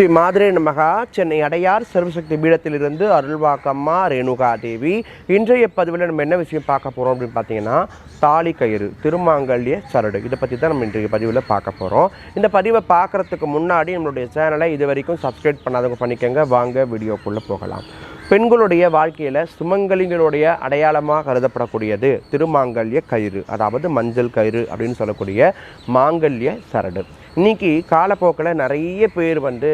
ஸ்ரீ மாதுரை நமகா சென்னை அடையார் சர்வசக்தி பீடத்திலிருந்து அருள்வாக்கம்மா ரேணுகா தேவி இன்றைய பதிவில் நம்ம என்ன விஷயம் பார்க்க போகிறோம் அப்படின்னு பார்த்தீங்கன்னா தாலி கயிறு திருமாங்கல்ய சரடு. இதை பற்றி தான் நம்ம இன்றைய பதிவில் பார்க்க போகிறோம் இந்த பதிவை பார்க்குறதுக்கு முன்னாடி நம்மளுடைய சேனலை இது வரைக்கும் சப்ஸ்கிரைப் பண்ணாதவங்க பண்ணிக்கோங்க. வாங்க வீடியோக்குள்ளே போகலாம். பெண்களுடைய வாழ்க்கையில் சுமங்கலிகளுடைய அடையாளமாக கருதப்படக்கூடியது திருமாங்கல்ய கயிறு அதாவது மஞ்சள் கயிறு அப்படின்னு சொல்லக்கூடிய மாங்கல்ய சரடு. இன்றைக்கி காலப்போக்கில் நிறைய பேர் வந்து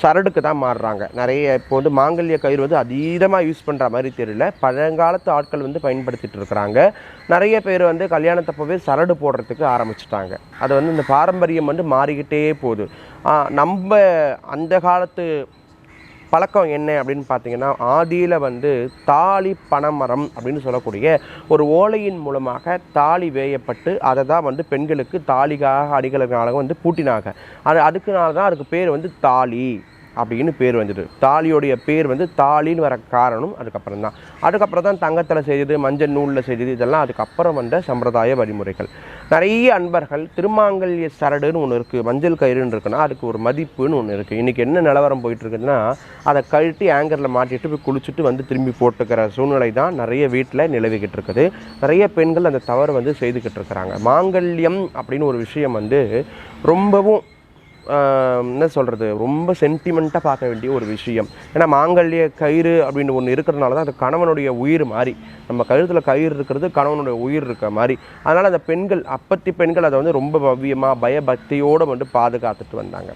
சரடுக்கு தான் மாறுறாங்க. நிறைய இப்போ வந்து மாங்கல்ய கயிறு வந்து அதீதமாக யூஸ் பண்ணுற மாதிரி தெரியல. பழங்காலத்து ஆட்கள் வந்து பயன்படுத்திட்டு இருக்கிறாங்க. நிறைய பேர் வந்து கல்யாணத்தப்பவே சரடு போடுறதுக்கு ஆரம்பிச்சிட்டாங்க. அது வந்து இந்த பாரம்பரியம் வந்து மாறிக்கிட்டே போகுது. நம்ம அந்த காலத்து பழக்கம் என்ன அப்படின்னு பார்த்தீங்கன்னா ஆதியில் வந்து தாலி பனைமரம் அப்படின்னு சொல்லக்கூடிய ஒரு ஓலையின் மூலமாக தாலி வேயப்பட்டு அதை தான் வந்து பெண்களுக்கு தாலிக்காக அடிகளுக்காக வந்து பூட்டினாங்க. அது அதுக்குனால தான் அதுக்கு பேர் வந்து தாலி அப்படின்னு பேர் வந்துட்டு தாலியோடைய பேர் வந்து தாலின்னு வர காரணம் அதுக்கப்புறம் தான் அதுக்கப்புறம் தான் தங்கத்தில் செய்தது மஞ்சள் நூலில் செய்தது இதெல்லாம் அதுக்கப்புறம் வந்த சம்பிரதாய வழிமுறைகள். நிறைய அன்பர்கள் திருமாங்கல்ய சரடுன்னு ஒன்று இருக்குது மஞ்சள் கயிறுன்னு இருக்குன்னா அதுக்கு ஒரு மதிப்புன்னு ஒன்று இருக்குது இன்றைக்கி என்ன நிலவரம் போயிட்டுருக்குதுன்னா அதை கழட்டி ஆங்கரில் மாட்டிட்டு போய் குளிச்சுட்டு வந்து திரும்பி போட்டுக்கிற சூழ்நிலை தான் நிறைய வீட்டில் நிலவிக்கிட்டு இருக்குது. நிறைய பெண்கள் அந்த தவறு வந்து செய்துக்கிட்டு இருக்கிறாங்க. மாங்கல்யம் அப்படின்னு ஒரு விஷயம் வந்து ரொம்பவும் என்ன சொல்கிறது ரொம்ப சென்டிமெண்ட்டாக பார்க்க வேண்டிய ஒரு விஷயம். ஏன்னா மாங்கல்ய கயிறு அப்படின்னு ஒன்று இருக்கிறதுனால தான் அது கணவனுடைய உயிர் மாதிரி நம்ம கழுத்தில் கயிறு இருக்கிறது கணவனுடைய உயிர் இருக்க மாதிரி அதனால் அந்த பெண்கள் அப்பத்தி பெண்கள் அதை வந்து ரொம்ப பவ்யமாக பயபக்தியோடு வந்து பாதுகாத்துட்டு வந்தாங்க.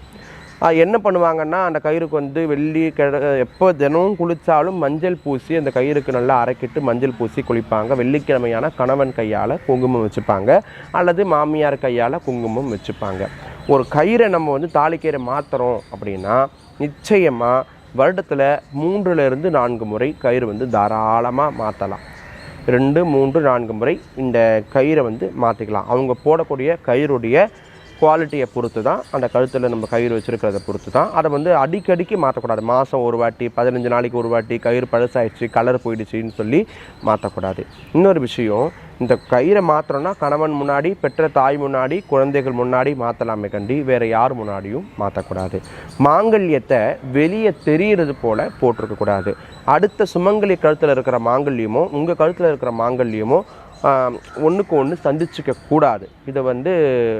என்ன பண்ணுவாங்கன்னா அந்த கயிறுக்கு வந்து வெள்ளி கிழ எப்போ தினமும் குளித்தாலும் மஞ்சள் பூசி அந்த கயிறுக்கு நல்லா அரைக்கிட்டு மஞ்சள் பூசி குளிப்பாங்க. வெள்ளிக்கிழமையான கணவன் கையால் குங்குமம் வச்சுப்பாங்க. அல்லது மாமியார் கையால் குங்குமம் வச்சுப்பாங்க. ஒரு கயிறை நம்ம வந்து தாலிக்கயிறை மாற்றுறோம் அப்படின்னா நிச்சயமாக வருடத்தில் மூன்றுலேருந்து நான்கு முறை கயிறு வந்து தாராளமாக மாற்றலாம் ரெண்டு மூன்று நான்கு முறை இந்த கயிறை வந்து மாற்றிக்கலாம் அவங்க போடக்கூடிய கயிறுடைய குவாலிட்டியை பொறுத்து தான் அந்த கழுத்தில் நம்ம கயிறு வச்சுருக்கிறத பொறுத்து தான் அதை வந்து அடிக்கடிக்கு மாற்றக்கூடாது மாதம் ஒரு வாட்டி பதினஞ்சு நாளைக்கு ஒரு வாட்டி கயிறு பழசாயிடுச்சு கலர் போயிடுச்சின்னு சொல்லி மாற்றக்கூடாது இன்னொரு விஷயம் இந்த கயிறை மாத்திரம்னா கணவன் முன்னாடி பெற்ற தாய் முன்னாடி குழந்தைகள் முன்னாடி மாற்றலாமே கண்டி வேறு யார் முன்னாடியும் மாற்றக்கூடாது மாங்கல்யத்தை வெளியே தெரிகிறது போல் போட்டிருக்கக்கூடாது. அடுத்த சுமங்கலி கழுத்தில் இருக்கிற மாங்கல்யமோ உங்கள் கழுத்தில் இருக்கிற மாங்கல்யமோ ஒன்றுக்கு ஒன்று சந்திச்சுக்க கூடாது. இதை வந்து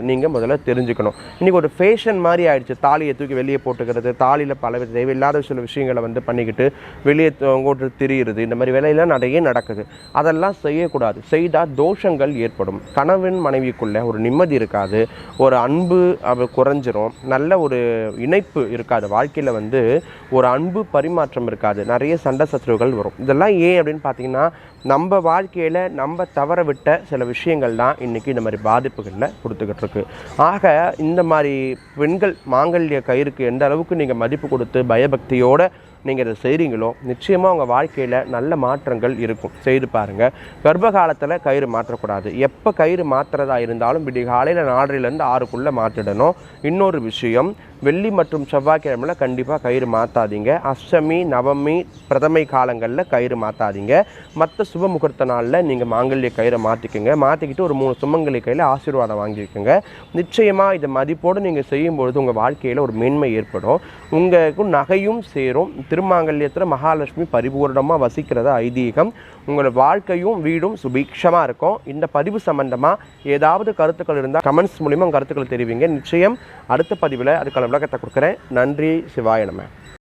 நீங்கள் முதல்ல தெரிஞ்சுக்கணும். இன்றைக்கி ஒரு ஃபேஷன் மாதிரி ஆயிடுச்சு. தாலியை தூக்கி வெளியே போட்டுக்கிறது தாலியில் பல வித தேவையில்லாத சில விஷயங்களை வந்து பண்ணிக்கிட்டு வெளியே தொங்கோட்டு திரியிறது இந்த மாதிரி வேலையெல்லாம் நிறைய நடக்குது. அதெல்லாம் செய்யக்கூடாது. செய்தால் தோஷங்கள் ஏற்படும். கணவன் மனைவிக்குள்ளே ஒரு நிம்மதி இருக்காது. ஒரு அன்பு அவ குறைஞ்சிரும். நல்ல ஒரு இணைப்பு இருக்காது. வாழ்க்கையில் வந்து ஒரு அன்பு பரிமாற்றம் இருக்காது. நிறைய சண்டை சத்துருவுகள் வரும். இதெல்லாம் ஏன் அப்படின்னு பார்த்தீங்கன்னா நம்ம வாழ்க்கையில் நம்ம தவற விட்ட சில விஷயங்கள் தான் இன்றைக்கி இந்த மாதிரி பாதிப்புகளில் கொடுத்துக்கிட்டு இருக்கு ஆக இந்த மாதிரி பெண்கள் மாங்கல்ய கயிறுக்கு எந்த அளவுக்கு நீங்கள் மதிப்பு கொடுத்து பயபக்தியோட நீங்கள் இதை செய்கிறீங்களோ நிச்சயமாக உங்கள் வாழ்க்கையில் நல்ல மாற்றங்கள் இருக்கும். செய்து பாருங்கள் கர்ப்ப காலத்தில் கயிறு மாற்றக்கூடாது. எப்போ கயிறு மாற்றுறதா இருந்தாலும் இப்படி காலையில் நாலரைலேருந்து ஆறுக்குள்ளே மாற்றிடணும் இன்னொரு விஷயம் வெள்ளி மற்றும் செவ்வாய்க்கிழமையில் கண்டிப்பாக கயிறு மாற்றாதீங்க அஷ்டமி நவமி பிரதமை காலங்களில் கயிறு மாற்றாதீங்க மற்ற சுப முகூர்த்த நாளில் நீங்கள் மாங்கல்ய கயிறை மாற்றிக்கோங்க மாற்றிக்கிட்டு ஒரு மூணு சுமங்கலி கையில் ஆசீர்வாதம் வாங்கிக்கோங்க. நிச்சயமாக இதை மதிப்போடு நீங்கள் செய்யும்பொழுது உங்கள் வாழ்க்கையில் ஒரு மேன்மை ஏற்படும். உங்களுக்கு நகையும் சேரும். திருமாங்கல்யத்தில் மகாலட்சுமி பரிபூர்ணமாக வசிக்கிறத ஐதீகம். உங்களோட வாழ்க்கையும் வீடும் சுபீக்ஷமாக இருக்கும். இந்த பதிவு சம்பந்தமாக ஏதாவது கருத்துக்கள் இருந்தால் கமெண்ட்ஸ் மூலிமா கருத்துக்கள் கருத்துக்களை தெரிவிங்க. நிச்சயம் அடுத்த பதிவில் அதுக்கான விளக்கத்தை கொடுக்குறேன். நன்றி. சிவாய நம்ம